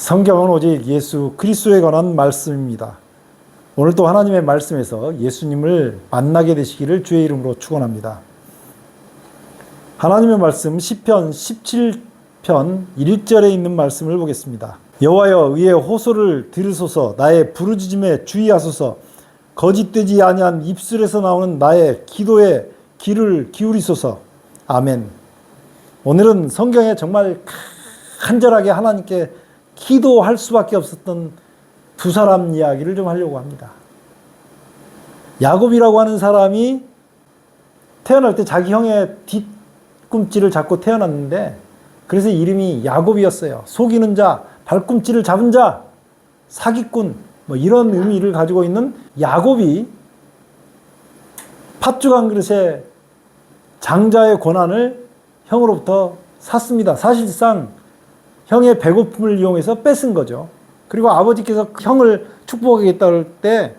성경은 오직 예수 그리스도에 관한 말씀입니다. 오늘 또 하나님의 말씀에서 예수님을 만나게 되시기를 주의 이름으로 축원합니다. 하나님의 말씀 시편 17편 1절에 있는 말씀을 보겠습니다. 여호와여 의의 호소를 들으소서 나의 부르짖음에 주의하소서 거짓되지 아니한 입술에서 나오는 나의 기도에 귀를 기울이소서 아멘. 오늘은 성경에 정말 간절하게 하나님께 기도할 수밖에 없었던 두 사람 이야기를 좀 하려고 합니다. 야곱이라고 하는 사람이 태어날 때 자기 형의 뒤꿈치를 잡고 태어났는데 그래서 이름이 야곱이었어요. 속이는 자, 발꿈치를 잡은 자, 사기꾼 뭐 이런 의미를 가지고 있는 야곱이 팥죽 한 그릇에 장자의 권한을 형으로부터 샀습니다. 사실상 형의 배고픔을 이용해서 뺏은 거죠. 그리고 아버지께서 형을 축복하겠다고 할 때,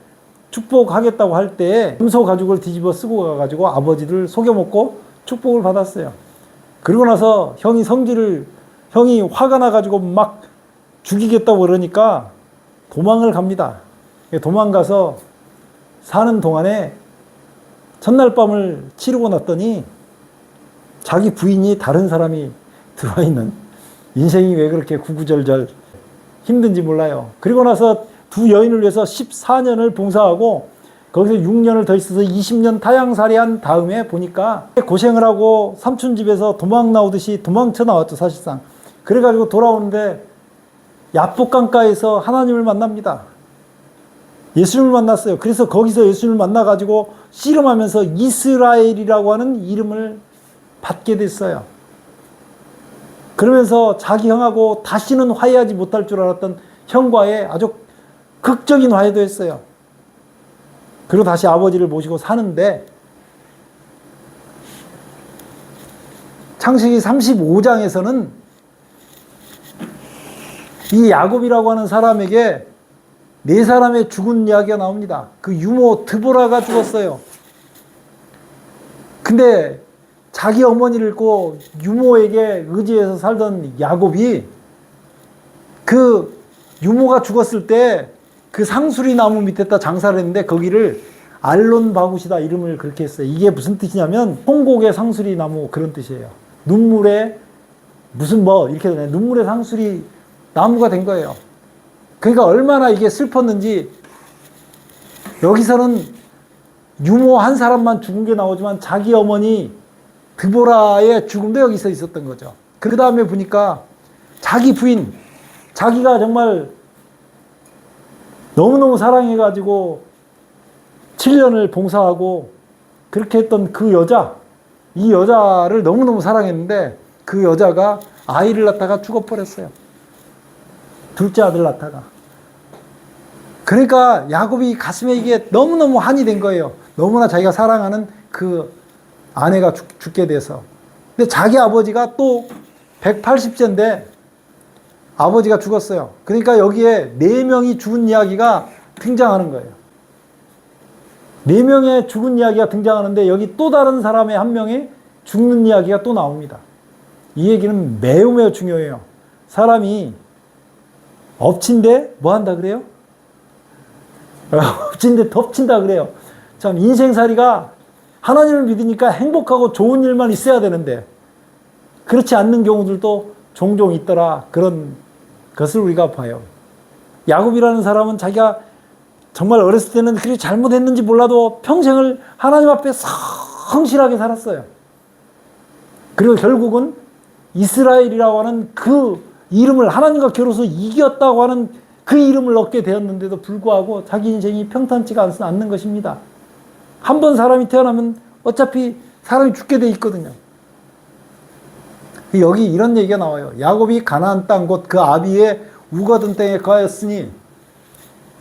축복하겠다고 할 때, 염소 가죽을 뒤집어 쓰고 가가지고 아버지를 속여먹고 축복을 받았어요. 그리고 나서 형이 성질을, 형이 화가 나가지고 막 죽이겠다고 그러니까 도망을 갑니다. 도망가서 사는 동안에 첫날 밤을 치르고 났더니 자기 부인이 다른 사람이 들어와 있는 인생이 왜 그렇게 구구절절 힘든지 몰라요. 그리고 나서 두 여인을 위해서 14년을 봉사하고 거기서 6년을 더 있어서 20년 타양살이 한 다음에 보니까 고생을 하고 삼촌 집에서 도망 나오듯이 도망쳐 나왔죠, 사실상. 그래가지고 돌아오는데 야복강가에서 하나님을 만납니다. 예수님을 만났어요. 그래서 거기서 예수님을 만나가지고 씨름하면서 이스라엘이라고 하는 이름을 받게 됐어요. 그러면서 자기 형하고 다시는 화해하지 못할 줄 알았던 형과의 아주 극적인 화해도 했어요. 그리고 다시 아버지를 모시고 사는데 창세기 35장에서는 이 야곱이라고 하는 사람에게 네 사람의 죽은 이야기가 나옵니다. 그 유모 드보라가 죽었어요. 근데 자기 어머니를 잃고 유모에게 의지해서 살던 야곱이 그 유모가 죽었을 때 그 상수리 나무 밑에다 장사를 했는데 거기를 알론 바구시다 이름을 그렇게 했어요. 이게 무슨 뜻이냐면 홍곡의 상수리 나무 그런 뜻이에요. 눈물에 무슨 뭐 이렇게 되네. 눈물의 상수리 나무가 된 거예요. 그러니까 얼마나 이게 슬펐는지 여기서는 유모 한 사람만 죽은 게 나오지만 자기 어머니 드보라의 죽음도 여기서 있었던 거죠. 그 다음에 보니까 자기 부인, 자기가 정말 너무너무 사랑해가지고 7년을 봉사하고 그렇게 했던 그 여자, 이 여자를 너무너무 사랑했는데 그 여자가 아이를 낳다가 죽어버렸어요. 둘째 아들 낳다가. 그러니까 야곱이 가슴에 이게 너무너무 한이 된 거예요. 너무나 자기가 사랑하는 그 아내가 죽, 죽게 돼서. 근데 자기 아버지가 또 180세인데 아버지가 죽었어요. 그러니까 여기에 네 명이 죽은 이야기가 등장하는 거예요. 네 명의 죽은 이야기가 등장하는데 여기 또 다른 사람의 한 명이 죽는 이야기가 또 나옵니다. 이 얘기는 매우 매우 중요해요. 사람이 엎친데 뭐 한다 그래요? 엎친데 덮친다 그래요. 참 인생살이가 하나님을 믿으니까 행복하고 좋은 일만 있어야 되는데 그렇지 않는 경우들도 종종 있더라 그런 것을 우리가 봐요. 야곱이라는 사람은 자기가 정말 어렸을 때는 그리 잘못했는지 몰라도 평생을 하나님 앞에 성실하게 살았어요. 그리고 결국은 이스라엘이라고 하는 그 이름을 하나님과 겨루서 이겼다고 하는 그 이름을 얻게 되었는데도 불구하고 자기 인생이 평탄치가 않는 것입니다. 한 번 사람이 태어나면 어차피 사람이 죽게 돼 있거든요. 여기 이런 얘기가 나와요. 야곱이 가나안 땅 곧 그 아비의 우거든 땅에 거하였으니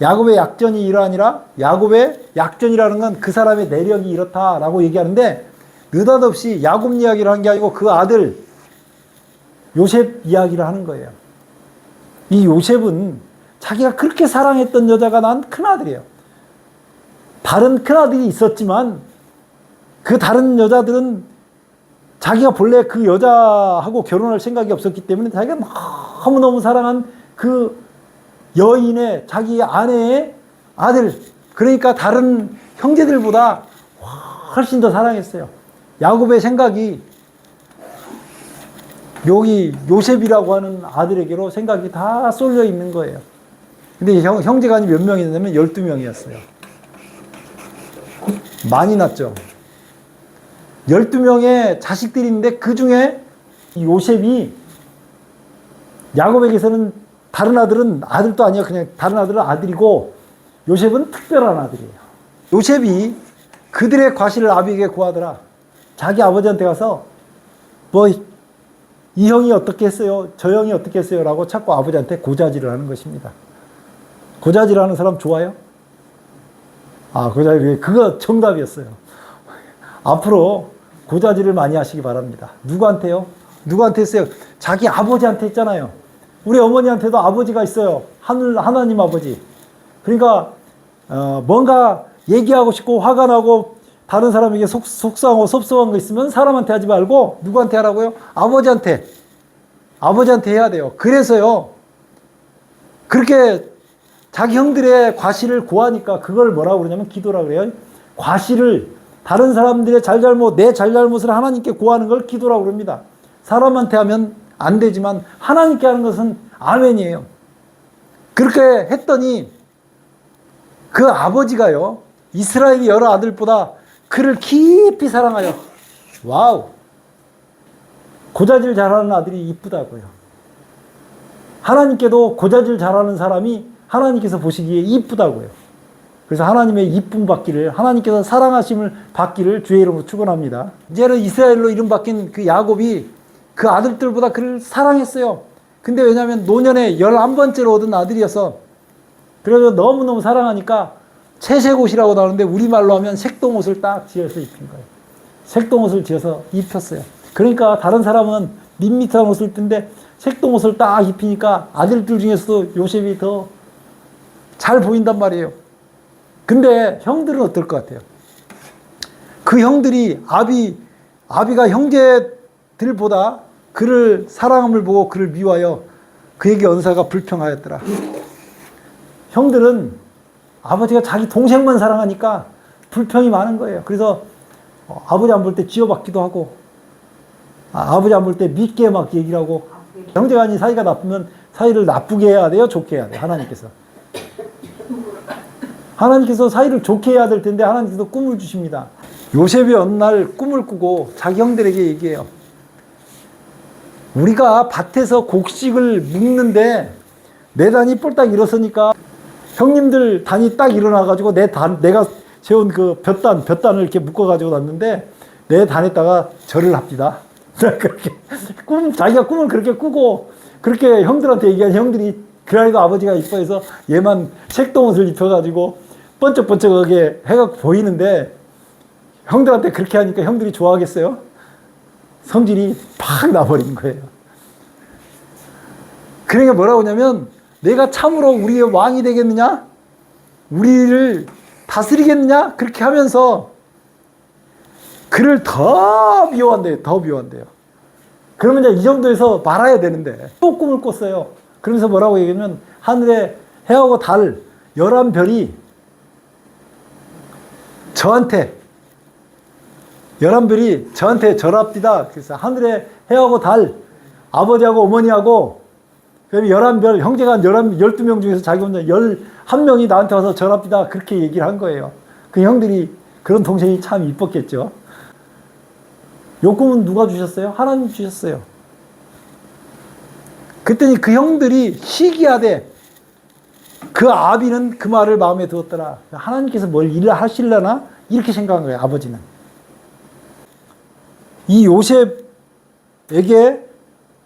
야곱의 약전이 이러하니라 야곱의 약전이라는 건 그 사람의 내력이 이렇다라고 얘기하는데 느닷없이 야곱 이야기를 한 게 아니고 그 아들 요셉 이야기를 하는 거예요. 이 요셉은 자기가 그렇게 사랑했던 여자가 난 큰아들이에요. 다른 큰아들이 있었지만 그 다른 여자들은 자기가 본래 그 여자하고 결혼할 생각이 없었기 때문에 자기가 너무너무 사랑한 그 여인의 자기 아내의 아들 그러니까 다른 형제들보다 훨씬 더 사랑했어요. 야곱의 생각이 여기 요셉이라고 하는 아들에게로 생각이 다 쏠려 있는 거예요. 근데 형, 형제간이 몇 명이냐면 12명이었어요. 많이 났죠. 12명의 자식들이 있는데 그 중에 요셉이 야곱에게서는 다른 아들은 아들도 아니야. 그냥 다른 아들은 아들이고 요셉은 특별한 아들이에요. 요셉이 그들의 과실을 아비에게 구하더라. 자기 아버지한테 가서 뭐 이 형이 어떻게 했어요? 저 형이 어떻게 했어요? 라고 자꾸 아버지한테 고자질을 하는 것입니다. 고자질 하는 사람 좋아요? 아, 고자질, 그거 정답이었어요. 앞으로 고자질을 많이 하시기 바랍니다. 누구한테요? 누구한테 했어요? 자기 아버지한테 했잖아요. 우리 어머니한테도 아버지가 있어요. 하늘, 하나님 아버지. 그러니까, 어, 뭔가 얘기하고 싶고 화가 나고 다른 사람에게 속, 속상하고 섭섭한 거 있으면 사람한테 하지 말고 누구한테 하라고요? 아버지한테. 아버지한테 해야 돼요. 그래서요. 그렇게 자기 형들의 과실을 구하니까 그걸 뭐라고 그러냐면 기도라 그래요. 과실을 다른 사람들의 잘잘못, 내 잘잘못을 하나님께 구하는 걸 기도라고 그럽니다. 사람한테 하면 안 되지만 하나님께 하는 것은 아멘이에요. 그렇게 했더니 그 아버지가요. 이스라엘의 여러 아들보다 그를 깊이 사랑하여 와우 고자질 잘하는 아들이 이쁘다고요. 하나님께도 고자질 잘하는 사람이 하나님께서 보시기에 이쁘다고요. 그래서 하나님의 이쁨 받기를 하나님께서 사랑하심을 받기를 주의 이름으로 축원합니다. 이제는 이스라엘로 이름 바뀐 그 야곱이 그 아들들보다 그를 사랑했어요. 근데 왜냐하면 노년에 11번째로 얻은 아들이어서 그래서 너무너무 사랑하니까 채색옷이라고 나오는데 우리말로 하면 색동옷을 딱 지어서 입힌 거예요. 색동옷을 지어서 입혔어요. 그러니까 다른 사람은 밋밋한 옷을 입던데 색동옷을 딱 입히니까 아들들 중에서도 요셉이 더 잘 보인단 말이에요. 근데 형들은 어떨 것 같아요? 그 형들이 아비, 아비가 형제들보다 그를 사랑함을 보고 그를 미워하여 그에게 언사가 불평하였더라. 형들은 아버지가 자기 동생만 사랑하니까 불평이 많은 거예요. 그래서 어, 아버지 안 볼 때 지어받기도 하고 아, 버지 안 볼 때 믿게 막 얘기를 하고 형제간이 사이가 나쁘면 사이를 나쁘게 해야 돼요? 좋게 해야 돼요? 하나님께서. 하나님께서 사이를 좋게 해야 될 텐데 하나님께서 꿈을 주십니다. 요셉이 어느 날 꿈을 꾸고 자기 형들에게 얘기해요. 우리가 밭에서 곡식을 묵는데 내 단이 폴딱 일어서니까 형님들 단이 딱 일어나가지고 내 단, 내가 세운 그 볕단, 볕단을 이렇게 묶어가지고 놨는데 내 단에다가 절을 합니다. 그렇게 꿈, 자기가 꿈을 그렇게 꾸고 그렇게 형들한테 얘기한 형들이 그날도 아버지가 이뻐해서 얘만 색동옷을 입혀가지고 번쩍번쩍하게 해가 보이는데 형들한테 그렇게 하니까 형들이 좋아하겠어요? 성질이 팍 나버린 거예요. 그러니까 뭐라고 하냐면 내가 참으로 우리의 왕이 되겠느냐? 우리를 다스리겠느냐? 그렇게 하면서 그를 더 미워한대요. 더 미워한대요. 그러면 이제 이 정도에서 말아야 되는데 또 꿈을 꿨어요. 그러면서 뭐라고 얘기하면 하늘에 해하고 달 열한 별이 저한테 별이 저한테 절합디다. 그래서 하늘에 해하고 달 아버지하고 어머니하고 그럼 열한 별 형제가 열한 열두 명 중에서 자기 혼자 열한 명이 나한테 와서 절합디다. 그렇게 얘기를 한 거예요. 그 형들이 그런 동생이 참 이뻤겠죠. 요 꿈은 누가 주셨어요? 하나님 주셨어요. 그랬더니 그 형들이 시기하되 그 아비는 그 말을 마음에 두었더라. 하나님께서 뭘 일을 하실려나? 이렇게 생각한 거예요, 아버지는. 이 요셉에게,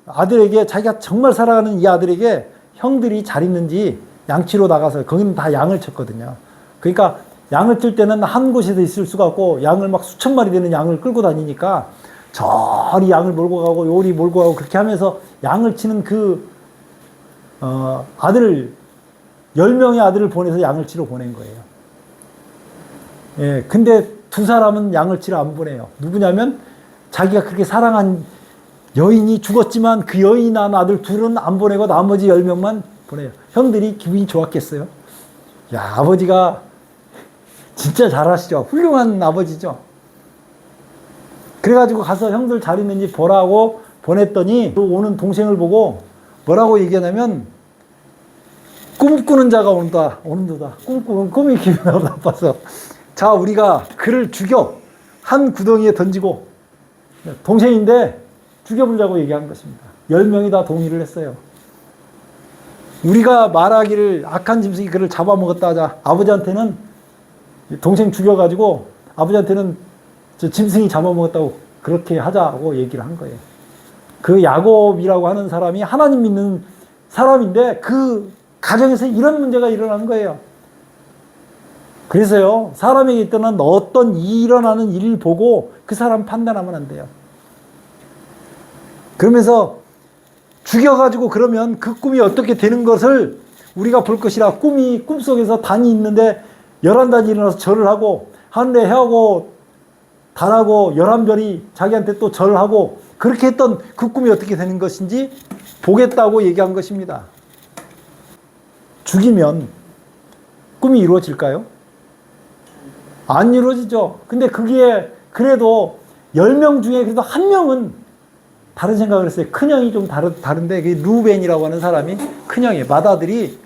아들에게, 자기가 정말 사랑하는 이 아들에게 형들이 잘 있는지 양치로 나가서, 거기는 다 양을 쳤거든요. 그러니까 양을 칠 때는 한 곳에서 있을 수가 없고, 양을 막 수천 마리 되는 양을 끌고 다니니까 저리 양을 몰고 가고, 요리 몰고 가고, 그렇게 하면서 양을 치는 그, 어, 아들 을열 명의 아들을 보내서 양을 치러 보낸 거예요. 예, 근데 두 사람은 양을 치러 안 보내요. 누구냐면 자기가 그렇게 사랑한 여인이 죽었지만 그 여인이 낳은 아들 둘은 안 보내고 나머지 열 명만 보내요. 형들이 기분이 좋았겠어요? 야, 아버지가 진짜 잘하시죠. 훌륭한 아버지죠. 그래가지고 가서 형들 잘 있는지 보라고 보냈더니 그 오는 동생을 보고 뭐라고 얘기하냐면 꿈꾸는 자가 온다, 오는도다. 꿈꾸는 꿈이 기분 나빠서. 자, 우리가 그를 죽여 한 구덩이에 던지고 동생인데 죽여보자고 얘기한 것입니다. 열 명이 다 동의를 했어요. 우리가 말하기를 악한 짐승이 그를 잡아먹었다 하자. 아버지한테는 동생 죽여가지고 아버지한테는 저 짐승이 잡아먹었다고 그렇게 하자고 얘기를 한 거예요. 그 야곱이라고 하는 사람이 하나님 믿는 사람인데 그 가정에서 이런 문제가 일어난 거예요. 그래서요, 사람에게 있던 어떤 일어나는 일을 보고 그 사람 판단하면 안 돼요. 그러면서 죽여가지고 그러면 그 꿈이 어떻게 되는 것을 우리가 볼 것이라 꿈이 꿈속에서 단이 있는데 열한 단이 일어나서 절을 하고 하늘에 해하고 달하고 열한 별이 자기한테 또 절을 하고 그렇게 했던 그 꿈이 어떻게 되는 것인지 보겠다고 얘기한 것입니다. 죽이면 꿈이 이루어질까요? 안 이루어지죠. 근데 그게 그래도 10명 중에 그래도 한 명은 다른 생각을 했어요. 큰형이 좀 다르, 다른데, 그 루벤이라고 하는 사람이 큰형이에요. 맏아들이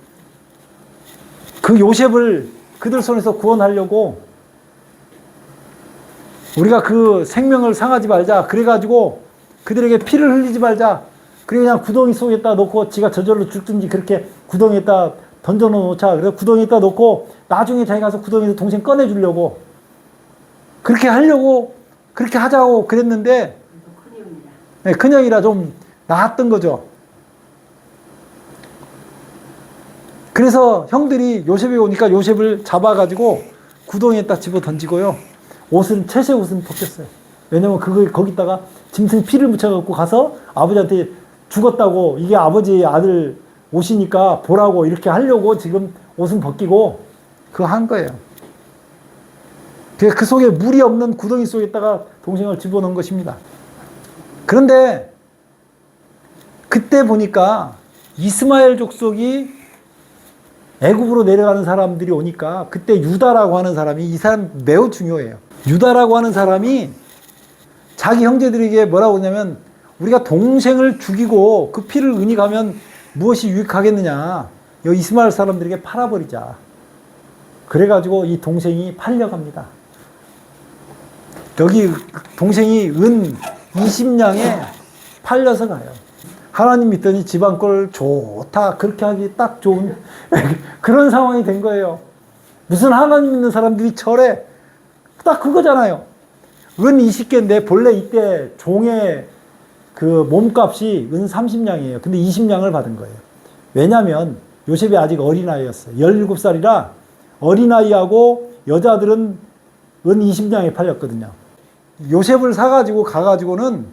그 요셉을 그들 손에서 구원하려고 우리가 그 생명을 상하지 말자. 그래가지고 그들에게 피를 흘리지 말자. 그리고 그냥 구덩이 속에다 놓고 지가 저절로 죽든지 그렇게 구덩이에다 던져 놓자. 그래서 구덩이에다 놓고 나중에 자기 가서 구덩이에서 동생 꺼내주려고 그렇게 하려고 그렇게 하자고 그랬는데. 네, 큰형이라 좀 나았던 거죠. 그래서 형들이 요셉이 오니까 요셉을 잡아가지고 구덩이에 딱 집어 던지고요. 옷은 채색 옷은 벗겼어요. 왜냐면 그거 거기다가 짐승 피를 묻혀갖고 가서 아버지한테 죽었다고 이게 아버지 아들 옷이니까 보라고 이렇게 하려고 지금 옷은 벗기고 그거 한 거예요. 그- 그 속에 물이 없는 구덩이 속에다가 동생을 집어넣은 것입니다. 그런데 그때 보니까 이스마엘 족속이 애굽으로 내려가는 사람들이 오니까 그때 유다라고 하는 사람이 이 사람 매우 중요해요. 유다라고 하는 사람이 자기 형제들에게 뭐라고 하냐면 우리가 동생을 죽이고 그 피를 은이 가면 무엇이 유익하겠느냐. 이 이스마엘 사람들에게 팔아버리자. 그래가지고 이 동생이 팔려갑니다. 여기 동생이 은 20냥에 팔려서 가요. 하나님 믿더니 집안 꼴 좋다. 그렇게 하기 딱 좋은 그런 상황이 된 거예요. 무슨 하나님 믿는 사람들이 절에 딱 그거잖아요. 은 20개인데 본래 이때 종의 그 몸값이 은 30냥이에요. 근데 20냥을 받은 거예요. 왜냐면 요셉이 아직 어린아이였어요. 17살이라 어린아이하고 여자들은 은 20냥에 팔렸거든요. 요셉을 사가지고 가가지고는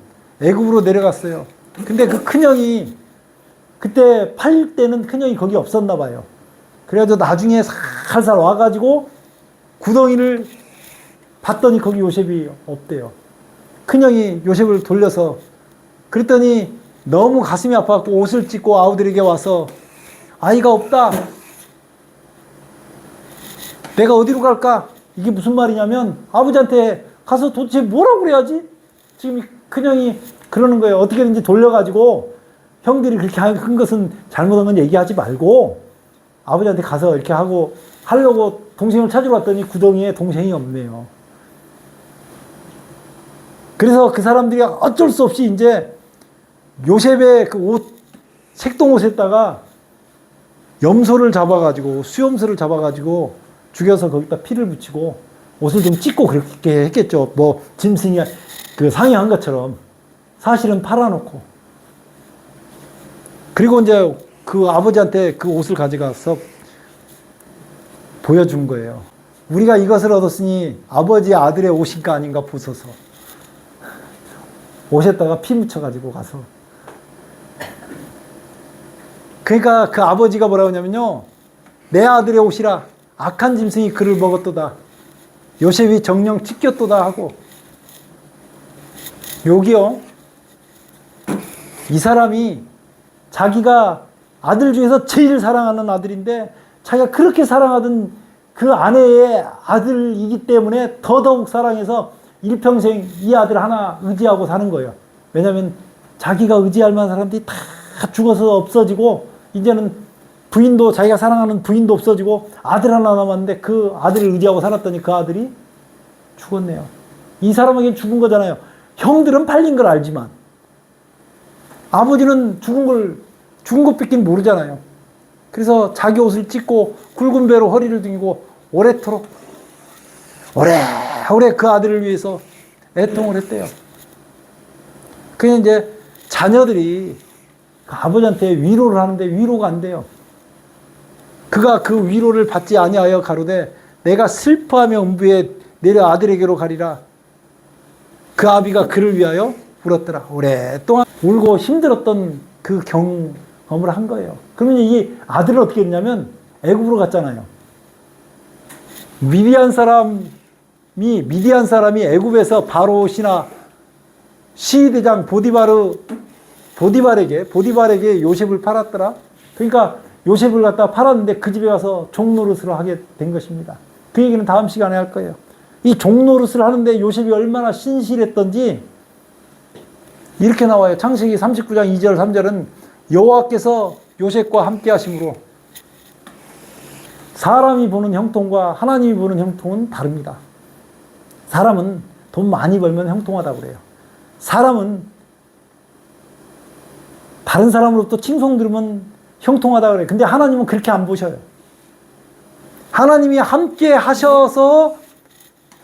애굽으로 내려갔어요. 근데 그 큰형이 그때 팔 때는 큰형이 거기 없었나 봐요. 그래가지고 나중에 살살 와가지고 구덩이를 봤더니 거기 요셉이 없대요. 큰형이 요셉을 돌려서 그랬더니 너무 가슴이 아파갖고 옷을 찢고 아우들에게 와서 아이가 없다. 내가 어디로 갈까? 이게 무슨 말이냐면 아버지한테 가서 도대체 뭐라고 그래야지? 지금 이 큰형이 그러는 거예요. 어떻게든지 돌려가지고 형들이 그렇게 한 것은 잘못한 건 얘기하지 말고 아버지한테 가서 이렇게 하고 하려고 동생을 찾으러 왔더니 구덩이에 동생이 없네요. 그래서 그 사람들이 어쩔 수 없이 이제 요셉의 그 옷, 색동 옷에다가 염소를 잡아가지고 수염소를 잡아가지고 죽여서 거기다 피를 붙이고 옷을 좀 찢고 그렇게 했겠죠. 뭐 짐승이 그 상의한 것처럼 사실은 팔아놓고 그리고 이제 그 아버지한테 그 옷을 가져가서 보여준 거예요. 우리가 이것을 얻었으니 아버지 아들의 옷인가 아닌가 보소서. 옷에다가 피 묻혀가지고 가서. 그러니까 그 아버지가 뭐라고 하냐면요. 내 아들의 옷이라 악한 짐승이 그를 먹었도다. 요셉이 정령 찢겼도다 하고. 여기요. 이 사람이 자기가 아들 중에서 제일 사랑하는 아들인데 자기가 그렇게 사랑하던 그 아내의 아들이기 때문에 더더욱 사랑해서 일평생 이 아들 하나 의지하고 사는 거예요. 왜냐하면 자기가 의지할 만한 사람들이 다 죽어서 없어지고 이제는 부인도 자기가 사랑하는 부인도 없어지고 아들 하나 남았는데 그 아들을 의지하고 살았더니 그 아들이 죽었네요. 이 사람에게 죽은 거잖아요. 형들은 팔린 걸 알지만 아버지는 죽은 걸 죽은 것밖에 모르잖아요. 그래서 자기 옷을 찢고 굵은 배로 허리를 등기고 오래도록 오래오래 그 아들을 위해서 애통을 했대요. 그냥 이제 자녀들이 그 아버지한테 위로를 하는데 위로가 안 돼요. 그가 그 위로를 받지 아니하여 가로되 내가 슬퍼하며 음부에 내려 아들에게로 가리라. 그 아비가 그를 위하여 울었더라. 오랫동안 울고 힘들었던 그 경험을 한 거예요. 그러면 이 아들은 어떻게 했냐면 애굽으로 갔잖아요. 미디안 사람이 미디안 사람이 애굽에서 바로시나 시대장 보디바르 보디발에게 보디발에게 요셉을 팔았더라. 그러니까 요셉을 갖다 팔았는데 그 집에 가서 종노릇을 하게 된 것입니다. 그 얘기는 다음 시간에 할 거예요. 이 종노릇을 하는데 요셉이 얼마나 신실했던지 이렇게 나와요. 창세기 39장 2절 3절은 여호와께서 요셉과 함께 하심으로 사람이 보는 형통과 하나님이 보는 형통은 다릅니다. 사람은 돈 많이 벌면 형통하다고 그래요. 사람은 다른 사람으로부터 칭송 들으면 형통하다 그래요. 근데 하나님은 그렇게 안 보셔요. 하나님이 함께 하셔서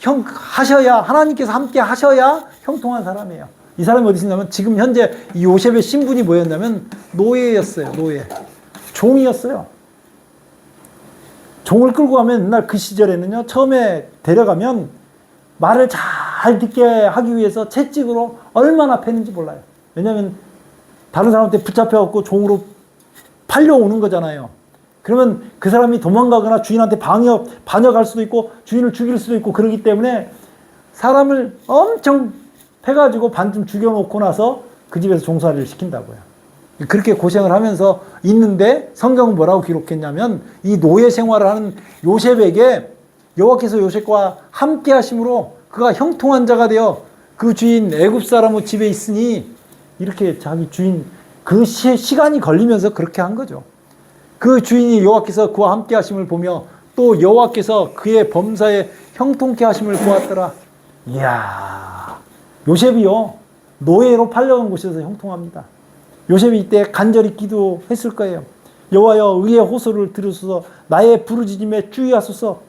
형 하셔야 하나님께서 함께 하셔야 형통한 사람이에요. 이 사람이 어디 있냐면 지금 현재 이 요셉의 신분이 뭐였냐면 노예였어요. 노예. 종이었어요. 종을 끌고 가면 옛날 그 시절에는요. 처음에 데려가면 말을 잘 듣게 하기 위해서 채찍으로 얼마나 패는지 몰라요. 왜냐하면 다른 사람한테 붙잡혀갖고 종으로 팔려오는 거잖아요. 그러면 그 사람이 도망가거나 주인한테 방역, 반역할 수도 있고 주인을 죽일 수도 있고 그러기 때문에 사람을 엄청 패가지고 반쯤 죽여놓고 나서 그 집에서 종살이를 시킨다고요. 그렇게 고생을 하면서 있는데 성경은 뭐라고 기록했냐면 이 노예 생활을 하는 요셉에게 여호와께서 요셉과 함께 하심으로 그가 형통한 자가 되어 그 주인 애굽 사람의 집에 있으니 이렇게 자기 주인 그 시, 시간이 걸리면서 그렇게 한 거죠. 그 주인이 여호와께서 그와 함께 하심을 보며 또 여호와께서 그의 범사에 형통케 하심을 보았더라. 이야, 요셉이요 노예로 팔려간 곳에서 형통합니다. 요셉이 이때 간절히 기도했을 거예요. 여호와여 의의 호소를 들으소서 나의 부르짖음에 주의하소서.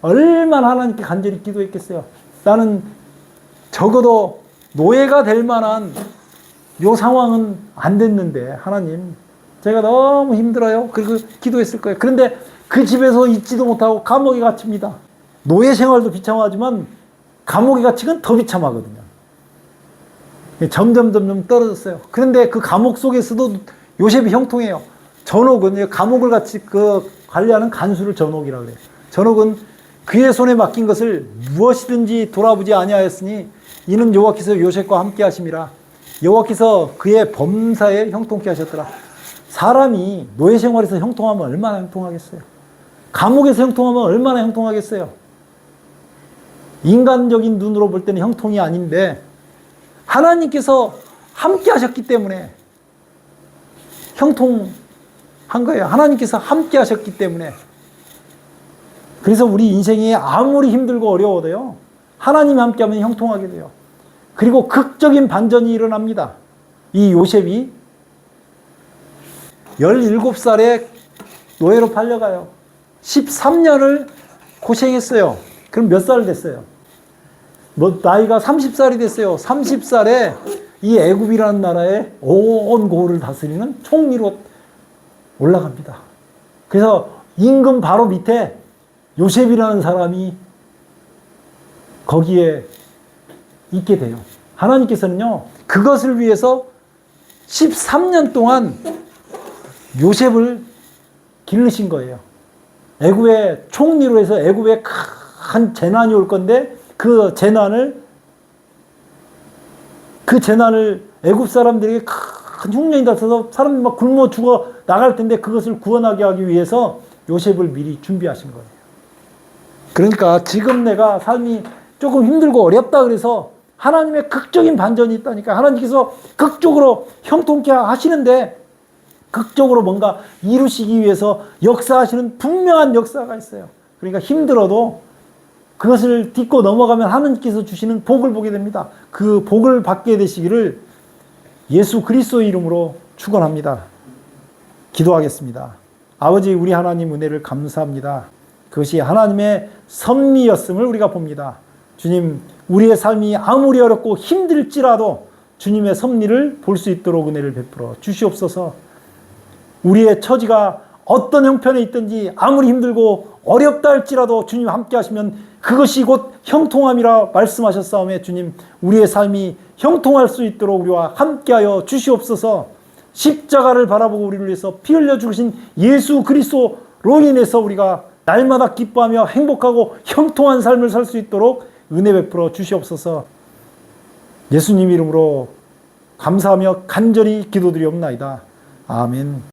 얼마나 하나님께 간절히 기도했겠어요. 나는 적어도 노예가 될 만한 요 상황은 안 됐는데 하나님 제가 너무 힘들어요. 그리고 기도했을 거예요. 그런데 그 집에서 있지도 못하고 감옥에 갇힙니다. 노예 생활도 비참하지만 감옥에 갇히면 더 비참하거든요. 점점 점점 떨어졌어요. 그런데 그 감옥 속에서도 요셉이 형통해요. 전옥은 감옥을 같이 그 관리하는 간수를 전옥이라고 그래요. 전옥은 그의 손에 맡긴 것을 무엇이든지 돌아보지 아니하였으니 이는 여호와께서 요셉과 함께 하심이라 여호와께서 그의 범사에 형통케 하셨더라. 사람이 노예 생활에서 형통하면 얼마나 형통하겠어요? 감옥에서 형통하면 얼마나 형통하겠어요? 인간적인 눈으로 볼 때는 형통이 아닌데 하나님께서 함께 하셨기 때문에 형통한 거예요. 하나님께서 함께 하셨기 때문에. 그래서 우리 인생이 아무리 힘들고 어려워도요. 하나님이 함께 하면 형통하게 돼요. 그리고 극적인 반전이 일어납니다. 이 요셉이 17살에 노예로 팔려가요. 13년을 고생했어요. 그럼 몇 살 됐어요? 뭐 나이가 30살이 됐어요. 30살에 이 애굽이라는 나라의 온 고을을 다스리는 총리로 올라갑니다. 그래서 임금 바로 밑에 요셉이라는 사람이 거기에 있게 돼요. 하나님께서는요, 그것을 위해서 13년 동안 요셉을 기르신 거예요. 애굽의 총리로 해서 애굽에 큰 재난이 올 건데 그 재난을 그 재난을 애굽 사람들에게 큰 흉년이 닥쳐서 사람들이 막 굶어 죽어 나갈 텐데 그것을 구원하게 하기 위해서 요셉을 미리 준비하신 거예요. 그러니까 지금 내가 삶이 조금 힘들고 어렵다 그래서 하나님의 극적인 반전이 있다니까 하나님께서 극적으로 형통케 하시는데 극적으로 뭔가 이루시기 위해서 역사하시는 분명한 역사가 있어요. 그러니까 힘들어도 그것을 딛고 넘어가면 하나님께서 주시는 복을 보게 됩니다. 그 복을 받게 되시기를 예수 그리스도의 이름으로 축원합니다. 기도하겠습니다. 아버지 우리 하나님 은혜를 감사합니다. 그것이 하나님의 섭리였음을 우리가 봅니다. 주님, 우리의 삶이 아무리 어렵고 힘들지라도 주님의 섭리를 볼 수 있도록 은혜를 베풀어 주시옵소서. 우리의 처지가 어떤 형편에 있든지 아무리 힘들고 어렵다 할지라도 주님 함께 하시면 그것이 곧 형통함이라 말씀하셨사오매 주님 우리의 삶이 형통할 수 있도록 우리와 함께하여 주시옵소서 십자가를 바라보고 우리를 위해서 피 흘려 죽으신 예수 그리스도로 인해서 우리가 날마다 기뻐하며 행복하고 형통한 삶을 살 수 있도록 은혜 베풀어 주시옵소서 예수님 이름으로 감사하며 간절히 기도드리옵나이다. 아멘.